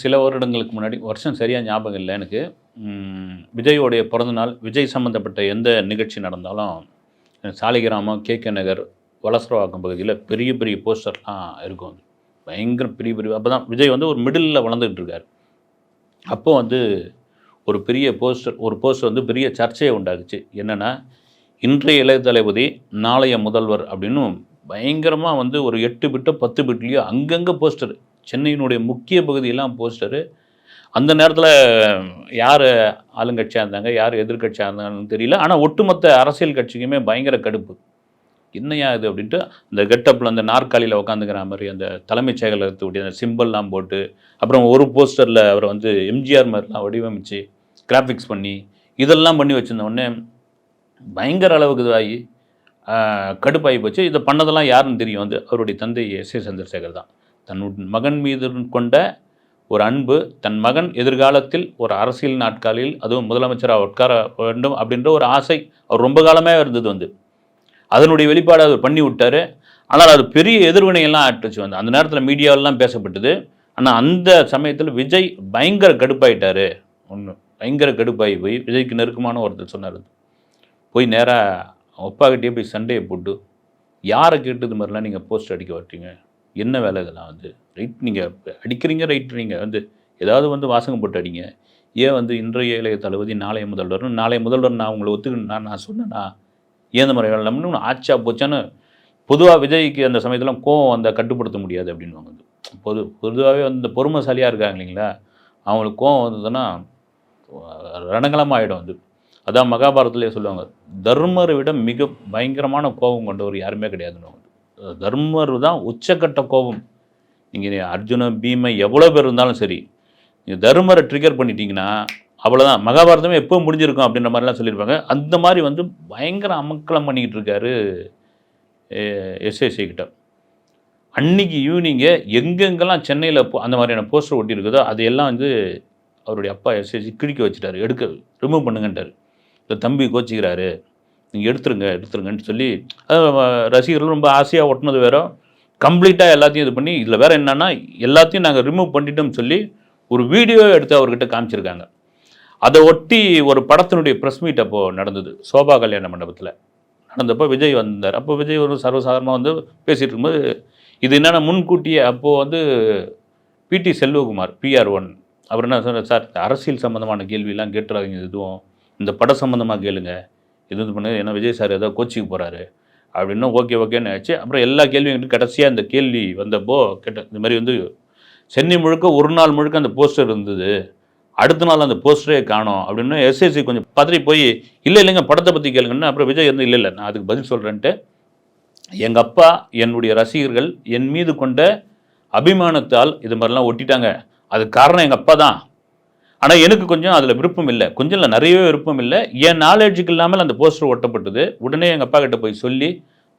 சில வருடங்களுக்கு முன்னாடி வருஷம் சரியாக ஞாபகம் இல்லை எனக்கு. விஜயோடைய பிறந்தநாள் விஜய் சம்மந்தப்பட்ட எந்த நிகழ்ச்சி நடந்தாலும் சாலிகிராமம் கே கே நகர் வளசரவாக்கம் பகுதியில் பெரிய பெரிய போஸ்டர்லாம் இருக்கும் பயங்கர பெரிய பெரிய அப்போ தான் விஜய் வந்து ஒரு மிடிலில் வளர்ந்துக்கிட்டு இருக்கார். வந்து ஒரு பெரிய போஸ்டர் ஒரு போஸ்டர் வந்து பெரிய சர்ச்சையை உண்டாக்குச்சு. என்னென்னா இன்றைய இளைய தளபதி நாளைய முதல்வர் அப்படின்னு பயங்கரமாக வந்து ஒரு எட்டு பிட்டோ பத்து பிட்லேயோ அங்கங்கே போஸ்டர். சென்னையினுடைய முக்கிய பகுதியெல்லாம் போஸ்டரு. அந்த நேரத்தில் யார் ஆளுங்கட்சியாக இருந்தாங்க யார் எதிர்க்கட்சியாக இருந்தாங்கன்னு தெரியல. ஆனால் ஒட்டுமொத்த அரசியல் கட்சிக்குமே பயங்கர கடுப்பு. என்னையா இது அப்படின்ட்டு அந்த கெட்டப்பில் அந்த நாற்காலியில் உட்காந்துக்கிற மாதிரி அந்த தலைமைச் செயலகத்துடைய அந்த சிம்பிள்லாம் போட்டு அப்புறம் ஒரு போஸ்டரில் அவரை வந்து எம்ஜிஆர் மாதிரிலாம் வடிவமைச்சு கிராஃபிக்ஸ் பண்ணி இதெல்லாம் பண்ணி வச்சுருந்தோடனே பயங்கர அளவுக்கு இதாகி கடுப்பாகி போச்சு. இதை பண்ணதெல்லாம் யாருன்னு தெரியும். வந்து அவருடைய தந்தை எஸ் ஏ சந்திரசேகர் தான். தன் மகன் மீது கொண்ட ஒரு அன்பு தன் மகன் எதிர்காலத்தில் ஒரு அரசியல் நாட்காலில் அதுவும் முதலமைச்சராக உட்கார வேண்டும் அப்படின்ற ஒரு ஆசை அவர் ரொம்ப காலமாக இருந்தது வந்து. அதனுடைய வெளிப்பாடு அவர் பண்ணி விட்டார். ஆனால் அது பெரிய எதிர்வினையெல்லாம் ஆட்டுச்சு வந்து. அந்த நேரத்தில் மீடியாவிலாம் பேசப்பட்டது. ஆனால் அந்த சமயத்தில் விஜய் பயங்கர கடுப்பாயிட்டார். ஒன்று பயங்கர கடுப்பாகி போய் விஜய்க்கு நெருக்கமான ஒருத்தர் சொன்னார். போய் நேராக அப்பாக்கிட்டே போய் சண்டையை போட்டு யாரை கேட்டது மாதிரிலாம் நீங்கள் போஸ்ட் அடிக்க வரட்டீங்க என்ன வேலை இதெல்லாம் வந்து ரைட் நீங்கள் அடிக்கிறீங்க ரைட் நீங்கள் வந்து ஏதாவது வந்து வாசகம் போட்டு அடிங்க. ஏன் வந்து இன்றைய இளைய தளபதி நாளைய முதல்வர்னு நாளைய முதல்வர் நான் உங்களை ஒத்துக்கு நான் நான் சொன்னேன்னா ஏந்த முறை மாதிரி வேலை ஆச்சா போச்சான்னு பொதுவாக விஜய்க்கு அந்த சமயத்தில் கோவம் அந்த கட்டுப்படுத்த முடியாது அப்படின்னு வந்து பொது பொதுவாகவே வந்து பொறுமைசாலியாக இருக்காங்க இல்லைங்களா? அவங்களுக்கு கோவம் வந்ததுன்னா ரணகலமாக ஆகிடும் வந்து அதான் மகாபாரதத்துலேயே சொல்லுவாங்க தர்மரை விட மிக பயங்கரமான கோபம் கொண்டவர் யாருமே கிடையாதுன்னு தர்மர் தான் உச்சக்கட்ட கோபம். நீங்கள் அர்ஜுன பீமை எவ்வளோ பேர் இருந்தாலும் சரி நீங்கள் தர்மரை ட்ரிகர் பண்ணிட்டீங்கன்னா அவ்வளோதான் மகாபாரதமே எப்போ முடிஞ்சிருக்கும் அப்படின்ற மாதிரிலாம் சொல்லியிருப்பாங்க. அந்த மாதிரி வந்து பயங்கர அமக்கலம் பண்ணிக்கிட்டு இருக்காரு எஸ்எஸ்சி கிட்ட. அன்னைக்கு ஈவினிங்கே எங்கெங்கெல்லாம் சென்னையில் அந்த மாதிரியான போஸ்டர் ஒட்டியிருக்குதோ அதையெல்லாம் வந்து அவருடைய அப்பா எஸ்எஸ்சி கிழிக்க வச்சுட்டாரு எடுக்க ரிமூவ் பண்ணுங்கன்ட்டார். இல்லை தம்பி கோச்சிக்கிறாரு. நீங்கள் எடுத்துருங்க எடுத்துருங்கன்னு சொல்லி ரசிகர்கள் ரொம்ப ஆசையாக ஒட்டினது வேற. கம்ப்ளீட்டாக எல்லாத்தையும் இது பண்ணி இதில் வேறு என்னென்னா எல்லாத்தையும் நாங்கள் ரிமூவ் பண்ணிட்டோம்னு சொல்லி ஒரு வீடியோ எடுத்து அவர்கிட்ட காமிச்சிருக்காங்க. அதை ஒட்டி ஒரு படத்தினுடைய ப்ரெஸ் மீட் அப்போது நடந்தது சோபா கல்யாண மண்டபத்தில். நடந்தப்போ விஜய் வந்தார். அப்போ விஜய் ஒரு சர்வசாதாரணமாக வந்து பேசிகிட்டு இருக்கும்போது இது என்னென்னா முன்கூட்டியே அப்போது வந்து பிடி செல்வகுமார் பிஆர் ஒன் அவர் என்ன சொன்னார் சார் அரசியல் சம்மந்தமான கேள்வியெல்லாம் கேட்டுறாதீங்க எதுவும் இந்த படம் சம்மந்தமாக கேளுங்கள் இது வந்து பண்ணுங்க ஏன்னா விஜய் சார் ஏதோ கோச்சிக்கு போகிறாரு அப்படின்னா ஓகே ஓகேன்னு ஆச்சு அப்புறம் எல்லா கேள்வியும் கேட்டு கடைசியாக அந்த கேள்வி வந்தப்போ கேட்ட இந்த மாதிரி வந்து சென்னை முழுக்க ஒரு நாள் முழுக்க அந்த போஸ்டர் இருந்தது. அடுத்த நாள் அந்த போஸ்டரே காணோம் அப்படின்னு எஸ்எஸ்சி கொஞ்சம் பதறி போய் இல்லை இல்லைங்க படத்தை பற்றி கேளுங்கன்னு. அப்புறம் விஜய் இருந்து இல்லை இல்லை நான் அதுக்கு பதில் சொல்கிறேன்ட்டு எங்கள் அப்பா என்னுடைய ரசிகர்கள் என் மீது கொண்ட அபிமானத்தால் இது மாதிரிலாம் ஒட்டிட்டாங்க. அதுக்கு காரணம் எங்கள் அப்பா தான். ஆனால் எனக்கு கொஞ்சம் அதில் விருப்பம் இல்லை. கொஞ்சம் இல்லை நிறையவே விருப்பம் இல்லை. என் நாலேஜுக்கு இல்லாமல் அந்த போஸ்டர் ஒட்டப்பட்டது. உடனே எங்கள் அப்பா கிட்ட போய் சொல்லி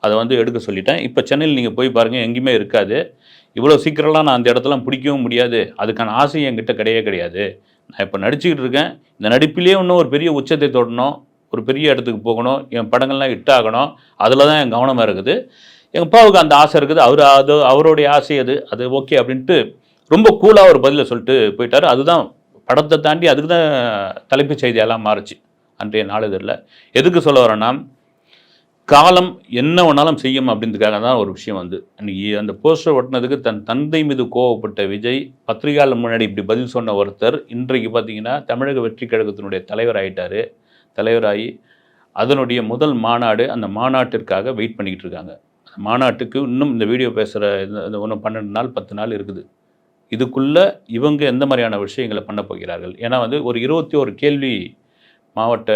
அதை வந்து எடுக்க சொல்லிட்டேன். இப்போ சென்னையில் நீங்கள் போய் பாருங்கள் எங்கேயுமே இருக்காது. இவ்வளோ சீக்கிரம்லாம் நான் அந்த இடத்தெல்லாம் பிடிக்கவும் முடியாது. அதுக்கான ஆசை என்கிட்ட கிடையவே கிடையாது. நான் இப்போ நடிச்சுக்கிட்டு இருக்கேன். இந்த நடிப்பிலேயே இன்னும் ஒரு பெரிய உச்சத்தை தொடணும். ஒரு பெரிய இடத்துக்கு போகணும். என் படங்கள்லாம் ஹிட் ஆகணும். அதில் தான் என் கவனமாக இருக்குது. எங்கள் அப்பாவுக்கு அந்த ஆசை இருக்குது. அவர் அது அவருடைய ஆசை அது. அது ஓகே அப்படின்ட்டு ரொம்ப கூலாக ஒரு பதிலை சொல்லிட்டு போயிட்டார். அதுதான் படத்தை தாண்டி அதுக்கு தான் தலைப்புச் செய்தியெல்லாம் மாறுச்சு அன்றைய நாளிதழில். எதுக்கு சொல்ல வரேன்னா காலம் என்ன வேணாலும் செய்யும் அப்படின்றதுக்காக தான் ஒரு விஷயம் வந்து. அன்றைக்கி அந்த போஸ்டர் ஒட்டினதுக்கு தன் தந்தை மீது கோவப்பட்ட விஜய் பத்திரிகையாளர் முன்னாடி இப்படி பதில் சொன்ன ஒருத்தர் இன்றைக்கு பார்த்தீங்கன்னா தமிழக வெற்றி கழகத்தினுடைய தலைவர் ஆகிட்டார் தலைவராகி அதனுடைய முதல் மாநாடு அந்த மாநாட்டிற்காக வெயிட் பண்ணிக்கிட்டு இருக்காங்க. அந்த மாநாட்டுக்கு இன்னும் இந்த வீடியோ பேசுகிற இந்த ஒன்று பன்னெண்டு நாள் பத்து நாள் இருக்குது. இதுக்குள்ளே இவங்க எந்த மாதிரியான விஷயங்களை பண்ண போகிறார்கள்? ஏன்னா வந்து ஒரு இருபத்தி ஒரு கேள்வி மாவட்ட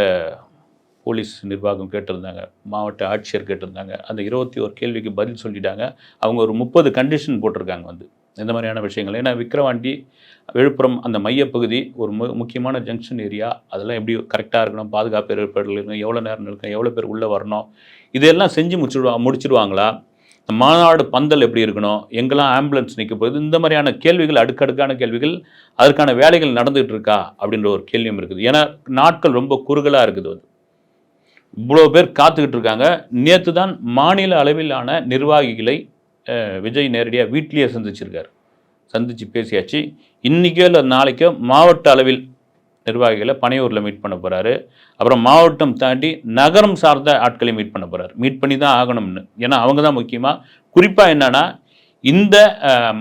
போலீஸ் நிர்வாகம் கேட்டிருந்தாங்க மாவட்ட ஆட்சியர் கேட்டிருந்தாங்க. அந்த இருபத்தி ஒரு கேள்விக்கு பதில் சொல்லிட்டாங்க. அவங்க ஒரு முப்பது கண்டிஷன் போட்டிருக்காங்க வந்து. இந்த மாதிரியான விஷயங்கள்? ஏன்னா விக்ரவாண்டி விழுப்புரம் அந்த மையப்பகுதி ஒரு மு முக்கியமான ஜங்ஷன் ஏரியா அதெல்லாம் எப்படி கரெக்டாக இருக்கணும்? பாதுகாப்பு ஏற்பாடுகள் இருக்கணும்? எவ்வளோ நேரம் இருக்கணும்? எவ்வளோ பேர் உள்ளே வரணும்? இதெல்லாம் செஞ்சு முடிச்சிடுவா முடிச்சிடுவாங்களா? மாநாடு பந்தல் எப்படி இருக்கணும்? எங்கெல்லாம் ஆம்புலன்ஸ் நிற்க போகுது? இந்த மாதிரியான கேள்விகள் அடுக்கடுக்கான கேள்விகள் அதற்கான வேலைகள் நடந்துகிட்டு இருக்கா? அப்படின்ற ஒரு கேள்வியும் இருக்குது. ஏன்னா நாட்கள் ரொம்ப குறுகலாக இருக்குது அது. இவ்வளோ பேர் காத்துக்கிட்டு இருக்காங்க. நேற்று தான் மாநில அளவிலான நிர்வாகிகளை அஹ், விஜய் நேரடியாக வீட்லேயே சந்திச்சிருக்காரு. சந்தித்து பேசியாச்சு. இன்றைக்கோ இல்லை நாளைக்கோ மாவட்ட அளவில் நிர்வாகிகளை பனையூரில் மீட் பண்ண போகிறாரு அப்புறம் மாவட்டம் தாண்டி நகரம் சார்ந்த ஆட்களை மீட் பண்ண போகிறாரு மீட் பண்ணி தான் ஆகணும்னு. ஏன்னா அவங்க தான் முக்கியமாக குறிப்பாக என்னென்னா இந்த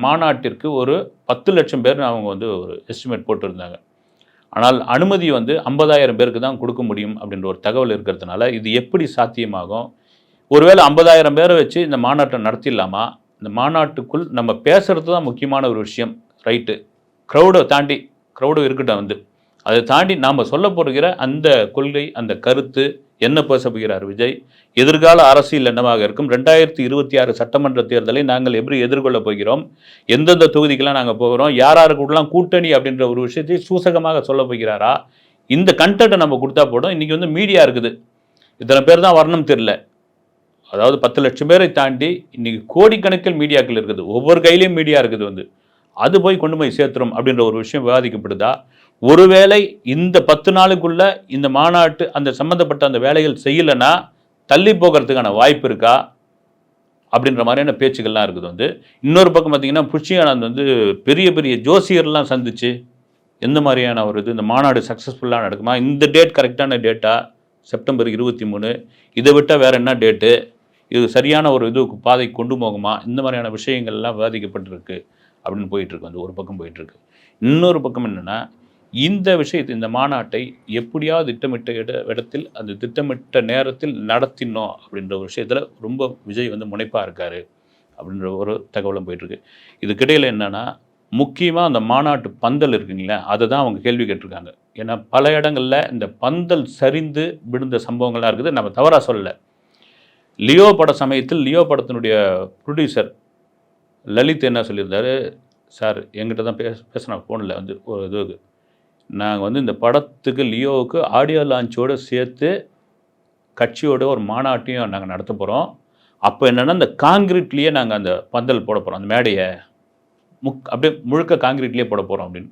மாநாட்டிற்கு ஒரு பத்து லட்சம் பேர் அவங்க வந்து ஒரு எஸ்டிமேட் போட்டிருந்தாங்க. ஆனால் அனுமதி வந்து ஐம்பதாயிரம் பேருக்கு தான் கொடுக்க முடியும் அப்படின்ற ஒரு தகவல் இருக்கிறதுனால இது எப்படி சாத்தியமாகும்? ஒருவேளை ஐம்பதாயிரம் பேரை வச்சு இந்த மாநாட்டை நடத்திடலாமா? இந்த மாநாட்டுக்குள் நம்ம பேசுகிறது தான் முக்கியமான ஒரு விஷயம் ரைட்டு. க்ரௌடை தாண்டி க்ரௌடு இருக்கட்டும் வந்து. அதை தாண்டி நாம் சொல்ல போகிற அந்த கொள்கை அந்த கருத்து என்ன பேச போகிறார் விஜய்? எதிர்கால அரசியல் என்னவாக இருக்கும்? ரெண்டாயிரத்தி இருபத்தி ஆறு சட்டமன்ற தேர்தலை நாங்கள் எப்படி எதிர்கொள்ள போகிறோம்? எந்தெந்த தொகுதிக்கெல்லாம் நாங்கள் போகிறோம்? யார் கூடலாம் கூட்டணி அப்படின்ற ஒரு விஷயத்தை சூசகமாக சொல்ல போகிறாரா? இந்த கண்டென்ட்டை நம்ம கொடுத்தா போடும் இன்றைக்கி வந்து மீடியா இருக்குது. இத்தனை பேர் தான் வரணும் தெரில அதாவது பத்து லட்சம் பேரை தாண்டி இன்றைக்கி கோடிக்கணக்கில் மீடியாக்கள் இருக்குது. ஒவ்வொரு கையிலையும் மீடியா இருக்குது வந்து. அது போய் கொண்டு போய் சேர்த்துரும் அப்படின்ற ஒரு விஷயம் விவாதிக்கப்படுதா? ஒருவேளை இந்த பத்து நாளுக்குள்ள இந்த மாநாட்டு அந்த சம்மந்தப்பட்ட அந்த வேலைகள் செய்யலைன்னா தள்ளி போகிறதுக்கான வாய்ப்பு இருக்கா? அப்படின்ற மாதிரியான பேச்சுக்கள்லாம் இருக்குது வந்து. இன்னொரு பக்கம் பார்த்தீங்கன்னா புஷ்யானந்த் வந்து பெரிய பெரிய ஜோசியர்லாம் சந்திச்சு எந்த மாதிரியான ஒரு இது இந்த மாநாடு சக்ஸஸ்ஃபுல்லாக நடக்குமா? இந்த டேட் கரெக்டான டேட்டா செப்டம்பர் இருபத்தி மூணு. இதை விட்டால் வேறு என்ன டேட்டு இது சரியான ஒரு இது பாதை கொண்டு போகுமா? இந்த மாதிரியான விஷயங்கள்லாம் விவாதிக்கப்பட்டிருக்கு. அப்படின்னு போயிட்டுருக்கு வந்து ஒரு பக்கம் போயிட்டுருக்கு இன்னொரு பக்கம் என்னென்னா இந்த விஷயத்தை இந்த மாநாட்டை எப்படியாவது திட்டமிட்ட இட இடத்தில் அந்த திட்டமிட்ட நேரத்தில் நடத்தினோம் அப்படின்ற ஒரு விஷயத்தில் ரொம்ப விஜய் வந்து முனைப்பாக இருக்கார் அப்படின்ற ஒரு தகவலும் போயிட்டுருக்கு. இதுக்கிடையில் என்னென்னா முக்கியமாக அந்த மாநாட்டு பந்தல் இருக்குங்களே அதை தான் அவங்க கேள்வி கேட்டிருக்காங்க. ஏன்னா பல இடங்களில் இந்த பந்தல் சரிந்து விழுந்த சம்பவங்கள்லாம் இருக்குது நம்ம தவறாக சொல்லலை. லியோ பட சமயத்தில் லியோ படத்தினுடைய ப்ரொடியூசர் லலித் என்ன சொல்லியிருந்தாரு? சார் எங்கிட்ட தான் பேச பேசினா ஃபோனில் வந்து ஒரு இது நாங்கள் வந்து இந்த படத்துக்கு லியோவுக்கு ஆடியோ லான்ச்சோடு சேர்த்து கட்சியோட ஒரு மாநாட்டையும் நாங்கள் நடத்த போகிறோம் அப்போ என்னென்னா இந்த காங்கிரீட்லேயே நாங்கள் அந்த பந்தல் போட போகிறோம் அந்த மேடையை முக் அப்படியே முழுக்க காங்கிரீட்லேயே போட போகிறோம் அப்படின்னு.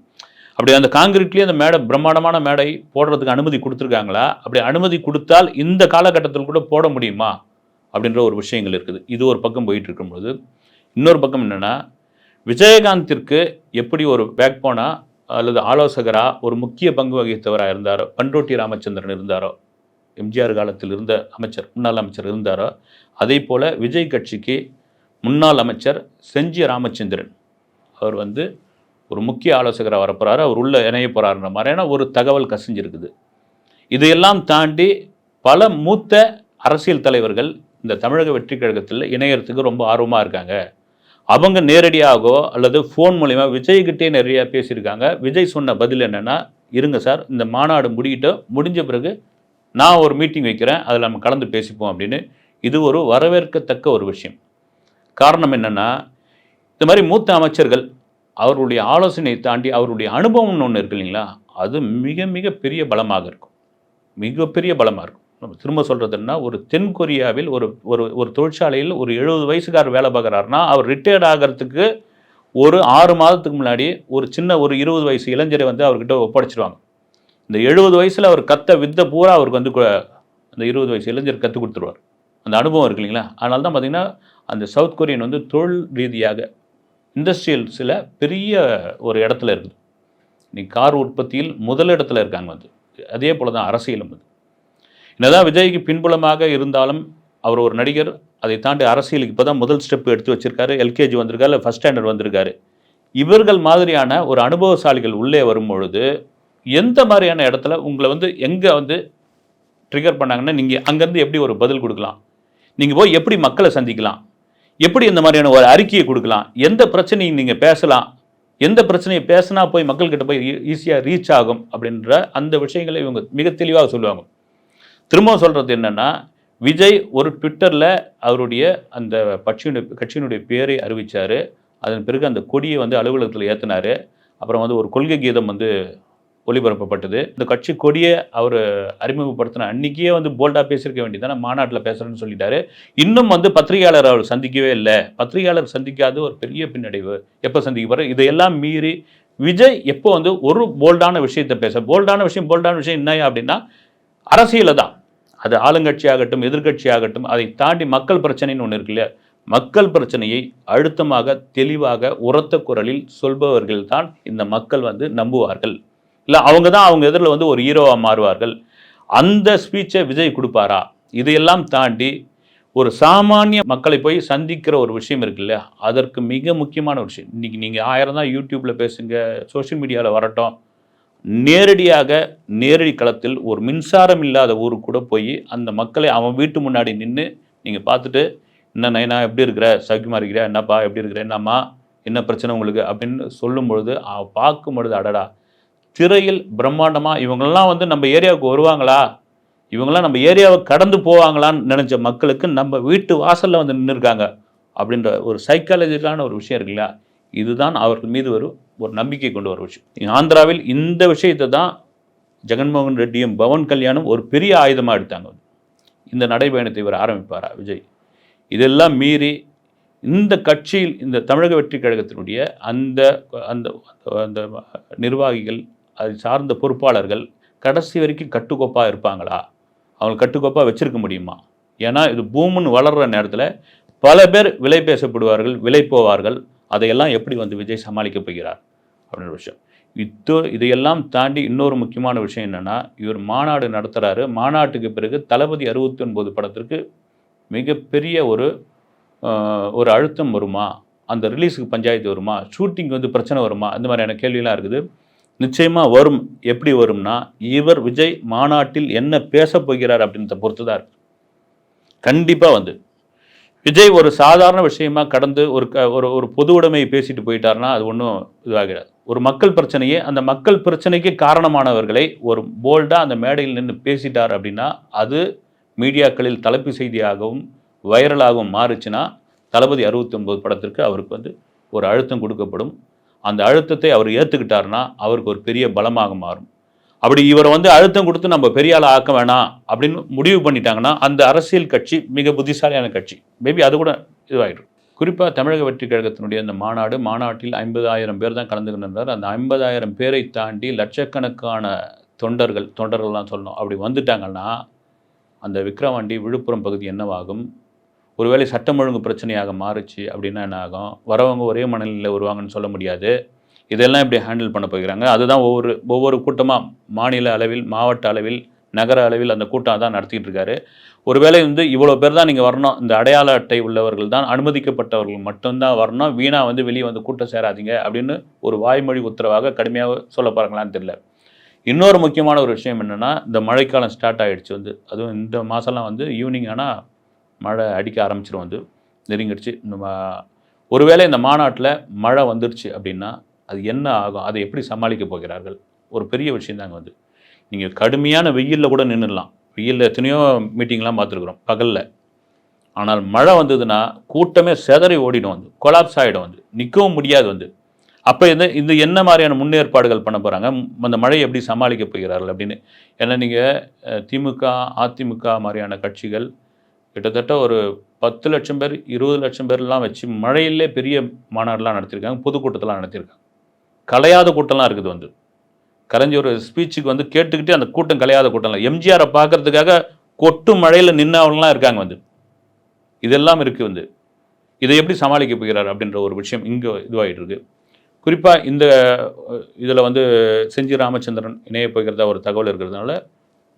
அப்படி அந்த காங்கிரீட்லேயே அந்த மேடை பிரம்மாண்டமான மேடை போடுறதுக்கு அனுமதி கொடுத்துருக்காங்களா? அப்படி அனுமதி கொடுத்தால் இந்த காலகட்டத்தில் கூட போட முடியுமா? அப்படின்ற ஒரு விஷயங்கள் இருக்குது. இது ஒரு பக்கம் போயிட்டு இருக்கும்போது இன்னொரு பக்கம் என்னென்னா விஜயகாந்திற்கு எப்படி ஒரு பேக் போனால் அல்லது ஆலோசகராக ஒரு முக்கிய பங்கு வகித்தவராக இருந்தாரோ பண்ருட்டி ராமச்சந்திரன் இருந்தாரோ எம்ஜிஆர் காலத்தில் இருந்த அமைச்சர் முன்னாள் அமைச்சர் இருந்தாரோ அதே போல் விஜய் கட்சிக்கு முன்னாள் அமைச்சர் செஞ்சி ராமச்சந்திரன். அவர் வந்து ஒரு முக்கிய ஆலோசகராக வரப்போகிறாரு அவர் உள்ள இணைய போகிறாருன்ற மாதிரியான ஒரு தகவல் கசிஞ்சிருக்குது. இதையெல்லாம் தாண்டி பல மூத்த அரசியல் தலைவர்கள் இந்த தமிழக வெற்றி கழகத்தில் இணையறதுக்கு ரொம்ப ஆர்வமாக இருக்காங்க. அவங்க நேரடியாகவோ அல்லது ஃபோன் மூலிமா விஜய்கிட்டே நிறையா பேசியிருக்காங்க. விஜய் சொன்ன பதில் என்னென்னா இருங்க சார் இந்த மாநாடு முடிக்கிட்டு முடிஞ்ச பிறகு நான் ஒரு மீட்டிங் வைக்கிறேன். அதில் நம்ம கலந்து பேசிப்போம் அப்படின்னு. இது ஒரு வரவேற்கத்தக்க ஒரு விஷயம். காரணம் என்னென்னா இந்த மாதிரி மூத்த அமைச்சர்கள் அவருடைய ஆலோசனையை தாண்டி அவருடைய அனுபவம்னு ஒன்று இருக்கு இல்லைங்களா? அது மிக மிக பெரிய பலமாக இருக்கும். மிகப்பெரிய பலமாக இருக்கும். நம்ம திரும்ப சொல்கிறதுன்னா ஒரு தென் கொரியாவில் ஒரு ஒரு ஒரு தொழிற்சாலையில் ஒரு எழுபது வயசுக்காரர் வேலை பார்க்குறாருன்னா அவர் ரிட்டையர்ட் ஆகிறதுக்கு ஒரு ஆறு மாதத்துக்கு முன்னாடி ஒரு சின்ன ஒரு இருபது வயசு இளைஞரை வந்து அவர்கிட்ட ஒப்படைச்சிருவாங்க. இந்த எழுபது வயசில் அவர் கத்த வித்த பூரா அவருக்கு வந்து அந்த இருபது வயசு இளைஞர் கற்றுக் கொடுத்துருவார். அந்த அனுபவம் இருக்கு இல்லைங்களா? அதனால தான் பார்த்திங்கன்னா அந்த சவுத் கொரியன் வந்து தொழில் ரீதியாக இண்டஸ்ட்ரியல்ஸில் பெரிய ஒரு இடத்துல இருக்குது. இன்னைக்கு கார் உற்பத்தியில் முதல் இடத்துல இருக்காங்க வந்து. அதே போல தான் அரசியலும் வந்து என்னதான் விஜய்க்கு பின்புலமாக இருந்தாலும் அவர் ஒரு நடிகர் அதை தாண்டி அரசியலுக்கு இப்போ தான் முதல் ஸ்டெப் எடுத்து வச்சிருக்காரு. எல்கேஜி வந்திருக்காரு இல்லை ஃபஸ்ட் ஸ்டாண்டர்ட் வந்திருக்காரு. இவர்கள் மாதிரியான ஒரு அனுபவசாலிகள் உள்ளே வரும் பொழுது எந்த மாதிரியான இடத்துல உங்களை வந்து எங்கே வந்து ட்ரிகர் பண்ணாங்கன்னா நீங்கள் அங்கேருந்து எப்படி ஒரு பதில் கொடுக்கலாம்? நீங்கள் போய் எப்படி மக்களை சந்திக்கலாம்? எப்படி இந்த மாதிரியான ஒரு அறிக்கையை கொடுக்கலாம்? எந்த பிரச்சனையும் நீங்கள் பேசலாம்? எந்த பிரச்சனையை பேசினா போய் மக்கள்கிட்ட போய் ஈஸியாக ரீச் ஆகும் அப்படின்ற அந்த விஷயங்களை இவங்க மிக தெளிவாக சொல்லுவாங்க. திரும்பவும் சொல்கிறது என்னென்னா விஜய் ஒரு ட்விட்டரில் அவருடைய அந்த கட்சியினுடைய கட்சியினுடைய பேரை அறிவிச்சார். அதன் பிறகு அந்த கொடியை வந்து அலுவலகத்தில் ஏற்றினார் அப்புறம் வந்து ஒரு கொள்கை கீதம் வந்து ஒளிபரப்பப்பட்டது. இந்த கட்சி கொடியை அவர் அறிமுகப்படுத்தின அன்றைக்கியே வந்து போல்டாக பேசியிருக்க வேண்டியதான மாநாட்டில் பேசுகிறேன்னு சொல்லிட்டாரு. இன்னும் வந்து பத்திரிகையாளர் அவர் சந்திக்கவே இல்லை. பத்திரிகையாளர் சந்திக்காத ஒரு பெரிய பின்னடைவு. எப்போ சந்திக்க போகிற இதையெல்லாம் மீறி விஜய் எப்போ வந்து ஒரு போல்டான விஷயத்தை பேச போல்டான விஷயம் போல்டான விஷயம் என்ன அப்படின்னா அரசியலை தான். அது ஆளுங்கட்சியாகட்டும் எதிர்கட்சியாகட்டும் எதிர்க்கட்சி ஆகட்டும் அதை தாண்டி மக்கள் பிரச்சனைன்னு ஒன்று இருக்கு இல்லையா? மக்கள் பிரச்சனையை அழுத்தமாக தெளிவாக உரத்த குரலில் சொல்பவர்கள் தான் இந்த மக்கள் வந்து நம்புவார்கள். இல்லை அவங்க தான் அவங்க எதிரில் வந்து ஒரு ஹீரோவாக மாறுவார்கள். அந்த ஸ்பீச்சை விஜய் கொடுப்பாரா? இதையெல்லாம் தாண்டி ஒரு சாமானிய மக்களை போய் சந்திக்கிற ஒரு விஷயம் இருக்குல்ல அதற்கு மிக முக்கியமான ஒரு விஷயம். இன்றைக்கி நீங்கள் ஆயிரம் தான் யூடியூப்பில் பேசுங்க சோஷியல் மீடியாவில் வரட்டும். நேரடியாக நேரடி களத்தில் ஒரு மின்சாரம் இல்லாத ஊருக்கு கூட போய் அந்த மக்களை அவன் வீட்டு முன்னாடி நின்று நீங்கள் பார்த்துட்டு என்ன நைனா எப்படி இருக்கிற? சௌக்கியமாக இருக்கிற? என்னப்பா எப்படி இருக்கிற? என்னம்மா? என்ன பிரச்சனை உங்களுக்கு? அப்படின்னு சொல்லும் பொழுது அவன் பார்க்கும் பொழுது அடடா திரையில் பிரம்மாண்டமாக இவங்கெல்லாம் வந்து நம்ம ஏரியாவுக்கு வருவாங்களா? இவங்கெல்லாம் நம்ம ஏரியாவை கடந்து போவாங்களான்னு நினச்ச மக்களுக்கு நம்ம வீட்டு வாசலில் வந்து நின்றுருக்காங்க அப்படின்ற ஒரு சைக்காலஜிக்கலான ஒரு விஷயம் இருக்கு இல்லையா? இதுதான் அவர்கள் மீது ஒரு ஒரு நம்பிக்கை கொண்டு வர விஷயம். ஆந்திராவில் இந்த விஷயத்தை தான் ஜெகன்மோகன் ரெட்டியும் பவன் கல்யாணும் ஒரு பெரிய ஆயுதமாக எடுத்தாங்க. இந்த நடைபயணத்தை இவர் ஆரம்பிப்பாரா? விஜய். இதெல்லாம் மீறி இந்த கட்சியில் இந்த தமிழக வெற்றி கழகத்தினுடைய அந்த அந்த அந்த நிர்வாகிகள் அதை சார்ந்த பொறுப்பாளர்கள் கடைசி வரைக்கும் கட்டுக்கோப்பாக இருப்பாங்களா? அவங்க கட்டுக்கோப்பாக வச்சுருக்க முடியுமா? ஏன்னா இது பூமுன்னு வளர்கிற நேரத்தில் பல பேர் விலை பேசப்படுவார்கள் விலை போவார்கள். அதையெல்லாம் எப்படி வந்து விஜய் சமாளிக்க போகிறார் அப்படின்ற விஷயம். இத்தோ இதையெல்லாம் தாண்டி இன்னொரு முக்கியமான விஷயம் என்னென்னா இவர் மாநாடு நடத்துகிறாரு மாநாட்டுக்கு பிறகு தளபதி அறுபத்தி ஒன்பது படத்திற்கு மிகப்பெரிய ஒரு ஒரு அழுத்தம் வருமா? அந்த ரிலீஸுக்கு பஞ்சாயத்து வருமா? ஷூட்டிங் வந்து பிரச்சனை வருமா? இந்த மாதிரியான கேள்வியெலாம் இருக்குது. நிச்சயமாக வரும். எப்படி வரும்னா இவர் விஜய் மாநாட்டில் என்ன பேச போகிறார் அப்படின்றத பொறுத்து தான் இருக்குது கண்டிப்பாக வந்து விஜய் ஒரு சாதாரண விஷயமா கடந்து ஒரு க ஒரு ஒரு பொது உடைமையை பேசிட்டு போயிட்டார்னா அது ஒன்றும் இதுவாகிறாது ஒரு மக்கள் பிரச்சனையே அந்த மக்கள் பிரச்சனைக்கு காரணமானவர்களை ஒரு போல்டாக அந்த மேடையில் நின்று பேசிட்டார் அப்படின்னா அது மீடியாக்களில் தலைப்பு செய்தியாகவும் வைரலாகவும் மாறுச்சுன்னா தளபதி அறுபத்தி ஒன்பது படத்திற்கு அவருக்கு வந்து ஒரு அழுத்தம் கொடுக்கப்படும். அந்த அழுத்தத்தை அவர் ஏற்றுக்கிட்டாருன்னா அவருக்கு ஒரு பெரிய பலமாக மாறும். அப்படி இவரை வந்து அழுத்தம் கொடுத்து நம்ம பெரிய ஆளை ஆக்க வேணாம் அப்படின்னு முடிவு பண்ணிட்டாங்கன்னா அந்த அரசியல் கட்சி மிக புத்திசாலியான கட்சி. மேபி அது கூட இதுவாகிடும் குறிப்பாக தமிழக வெற்றி கழகத்தினுடைய அந்த மாநாடு மாநாட்டில் ஐம்பதாயிரம் பேர் தான் கலந்துக்கிட்டு அந்த ஐம்பதாயிரம் பேரை தாண்டி லட்சக்கணக்கான தொண்டர்கள் தொண்டர்கள்லாம் சொல்லணும். அப்படி வந்துட்டாங்கன்னா அந்த விக்ரவாண்டி விழுப்புரம் பகுதி என்னவாகும்? ஒருவேளை சட்டம் ஒழுங்கு பிரச்சனையாக மாறுச்சு அப்படின்னா என்ன ஆகும் வரவங்க ஒரே மனநிலையில் வருவாங்கன்னு சொல்ல முடியாது. இதெல்லாம் இப்படி ஹேண்டில் பண்ண போகிறாங்க. அதுதான் ஒவ்வொரு ஒவ்வொரு கூட்டமாக மாநில அளவில் மாவட்ட அளவில் நகர அளவில் அந்த கூட்டம் தான் நடத்திட்டு இருக்காரு. ஒருவேளை வந்து இவ்வளோ பேர் தான் நீங்கள் வரணும். இந்த அடையாள அட்டை உள்ளவர்கள் தான் அனுமதிக்கப்பட்டவர்கள் மட்டும்தான் வரணும். வீணாக வந்து வெளியே வந்து கூட்டம் சேராதீங்க அப்படின்னு ஒரு வாய்மொழி உத்தரவாக கடுமையாக சொல்ல போகிறாங்களான்னு தெரியல. இன்னொரு முக்கியமான ஒரு விஷயம் என்னென்னா இந்த மழைக்காலம் ஸ்டார்ட் ஆகிடுச்சு வந்து. அதுவும் இந்த மாதம்லாம் வந்து ஈவினிங் ஆனால் மழை அடிக்க ஆரம்பிச்சிடும் வந்து. நெருங்கிடுச்சு. இந்த ஒருவேளை இந்த மாநாட்டில் மழை வந்துருச்சு அப்படின்னா அது என்ன ஆகும் அதை எப்படி சமாளிக்க போகிறார்கள்? ஒரு பெரிய விஷயந்தாங்க வந்து நீங்கள் கடுமையான வெயிலில் கூட நின்றுடலாம் வெயிலில் எத்தனையோ மீட்டிங்லாம் பார்த்துருக்குறோம் பகலில். ஆனால் மழை வந்ததுன்னா கூட்டமே செதறி ஓடிடும் வந்து கொலாப்ஸ் ஆகிடும் வந்து நிற்கவும் முடியாது வந்து. அப்போ இந்த இந்த என்ன மாதிரியான முன்னேற்பாடுகள் பண்ண போகிறாங்க அந்த மழையை எப்படி சமாளிக்க போகிறார்கள் அப்படின்னு. ஏன்னா நீங்கள் திமுக அதிமுக மாதிரியான கட்சிகள் கிட்டத்தட்ட ஒரு பத்து லட்சம் பேர் இருபது லட்சம் பேர்லாம் வச்சு மழையிலே பெரிய மாநாடுலாம் நடத்தியிருக்காங்க பொதுக்கூட்டத்தெல்லாம் நடத்தியிருக்காங்க. கலையாத கூட்டம்லாம் இருக்குது வந்து. கலைஞர் ஒரு ஸ்பீச்சுக்கு வந்து கேட்டுக்கிட்டே அந்த கூட்டம் கலையாத கூட்டம்லாம். எம்ஜிஆரை பார்க்கறதுக்காக கொட்டு மழையில் நின்னவங்களாம் இருக்காங்க வந்து. இதெல்லாம் இருக்குது வந்து. இதை எப்படி சமாளிக்க போகிறார் அப்படின்ற ஒரு விஷயம் இங்கே இதுவாகிட்டு இருக்கு குறிப்பாக இந்த இதில் வந்து செஞ்சி ராமச்சந்திரன் இணைய போகிறதா ஒரு தகவல் இருக்கிறதுனால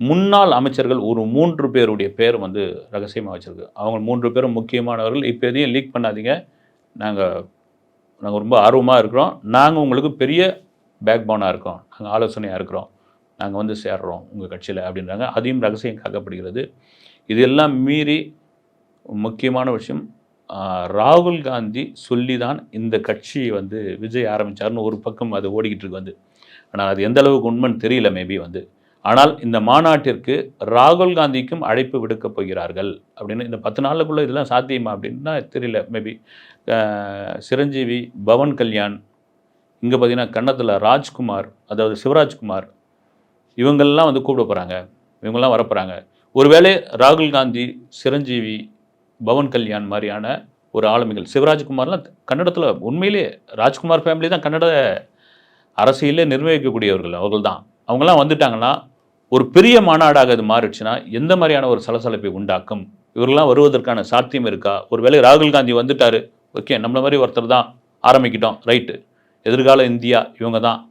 முன்னாள் அமைச்சர்கள் ஒரு மூன்று பேருடைய பேர் வந்து ரகசியமாக வச்சுருக்கு. அவங்க மூன்று பேரும் முக்கியமானவர்கள். இப்போ எதையும் லீக் பண்ணாதீங்க. நாங்கள் நாங்கள் ரொம்ப ஆர்வமாக இருக்கிறோம். நாங்கள் உங்களுக்கு பெரிய பேக் போனாக இருக்கோம். நாங்கள் ஆலோசனையாக இருக்கிறோம். நாங்கள் வந்து சேர்றோம் உங்கள் கட்சியில் அப்படின்றாங்க. அதையும் ரகசியம் காக்கப்படுகிறது. இதெல்லாம் மீறி முக்கியமான விஷயம் ராகுல் காந்தி சொல்லி தான் இந்த கட்சியை வந்து விஜய் ஆரம்பித்தார்னு ஒரு பக்கம் அது ஓடிக்கிட்டு இருக்கு வந்து. ஆனால் அது எந்த அளவுக்கு உண்மைன்னு தெரியல மேபி வந்து. ஆனால் இந்த மாநாட்டிற்கு ராகுல் காந்திக்கும் அழைப்பு விடுக்கப் போகிறார்கள் அப்படின்னு இந்த பத்து நாளுக்குள்ளே இதெல்லாம் சாத்தியமா அப்படின்னா தெரியல. மேபி சிரஞ்சீவி பவன் கல்யாண் இங்கே பார்த்தீங்கன்னா கன்னத்தில் ராஜ்குமார் அதாவது சிவராஜ்குமார் இவங்கள்லாம் வந்து கூப்பிட போகிறாங்க இவங்கெல்லாம் வரப்போகிறாங்க ஒருவேளை ராகுல் காந்தி சிரஞ்சீவி பவன் கல்யாண் மாதிரியான ஒரு ஆளுமைகள் சிவராஜ்குமார்லாம் கன்னடத்தில் உண்மையிலே ராஜ்குமார் ஃபேமிலி தான் கன்னட அரசியலே நிர்வகிக்கக்கூடியவர்கள் அவர்கள் தான் அவங்கெல்லாம் வந்துட்டாங்கன்னா ஒரு பெரிய மாநாடாக அது மாறிடுச்சுன்னா எந்த மாதிரியான ஒரு சலசலப்பை உண்டாக்கும்? இவர்கள்லாம் வருவதற்கான சாத்தியம் இருக்கா? ஒரு வேலை ராகுல் காந்தி வந்துட்டாரு. ஓகே நம்மள மாதிரி ஒருத்தர் தான் ஆரம்பிக்கிட்டோம். ரைட்டு. எதிர்கால இந்தியா இவங்க தான்.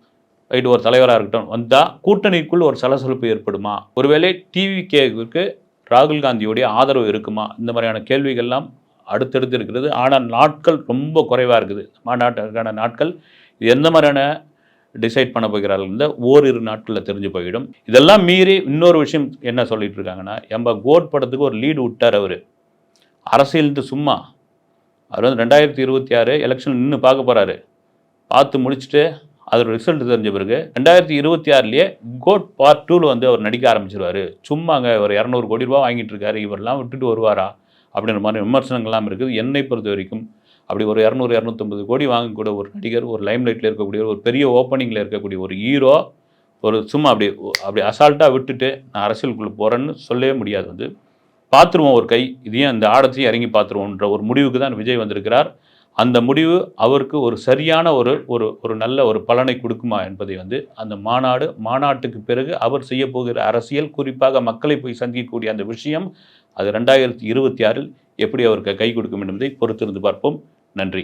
ரைட்டு ஒரு தலைவராக இருக்கட்டும். வந்தால் கூட்டணிக்குள் ஒரு சலசலப்பு ஏற்படுமா? ஒருவேளை டிவி கேவுக்கு ராகுல் காந்தியுடைய ஆதரவு இருக்குமா? இந்த மாதிரியான கேள்விகள்லாம் அடுத்தடுத்து இருக்கிறது. ஆனால் நாட்கள் ரொம்ப குறைவாக இருக்குது. மாநாட்டுக்கான நாட்கள். இது எந்த மாதிரியான டிசைட் பண்ண போகிறார்கள் இந்த ஓரிரு நாட்களில் தெரிஞ்சு போயிடும். இதெல்லாம் மீறி இன்னொரு விஷயம் என்ன சொல்லிட்டு இருக்காங்கன்னா எம்ப கோட் படத்துக்கு ஒரு லீடு விட்டார் அவர். அரசியல்ட்டு சும்மா. அவர் வந்து ரெண்டாயிரத்தி இருபத்தி ஆறு எலெக்ஷன் நின்று பார்க்க போகிறாரு பார்த்து முடிச்சுட்டு அதோட ரிசல்ட் தெரிஞ்ச பிறகு ரெண்டாயிரத்தி இருபத்தி ஆறுலேயே கோட் பார்ட் டூவில் வந்து அவர் நடிக்க ஆரம்பிச்சிருவார். சும்மாங்க ஒரு இரநூறு கோடி ரூபா வாங்கிட்டு இருக்காரு இவரெல்லாம் விட்டுட்டு வருவாரா? அப்படின்ற மாதிரி விமர்சனங்கள்லாம் இருக்குது. என்னை பொறுத்த வரைக்கும் அப்படி ஒரு இரநூறு இரநூத்தம்பது கோடி வாங்கக்கூடிய ஒரு நடிகர் ஒரு லைம்லைட்டில் இருக்கக்கூடிய ஒரு பெரிய ஓப்பனிங்கில் இருக்கக்கூடிய ஒரு ஹீரோ ஒரு சும்மா அப்படி அப்படி அசால்ட்டாக விட்டுட்டு நான் அரசியலுக்குள்ளே போகிறேன்னு சொல்லவே முடியாது. வந்து பார்த்துருவோம் ஒரு கை இதையும் அந்த ஆடத்தையும் இறங்கி பார்த்துருவோன்ற ஒரு முடிவுக்கு தான் விஜய் வந்திருக்கிறார். அந்த முடிவு அவருக்கு ஒரு சரியான ஒரு ஒரு ஒரு நல்ல ஒரு பலனை கொடுக்குமா என்பதை வந்து அந்த மாநாடு மாநாட்டுக்கு பிறகு அவர் செய்ய போகிற அரசியல் குறிப்பாக மக்களை போய் சந்திக்கக்கூடிய அந்த விஷயம் அது ரெண்டாயிரத்தி இருபத்தி ஆறில் எப்படி அவருக்கு கை கொடுக்கும் என்பதை பொறுத்திருந்து பார்ப்போம். நன்றி.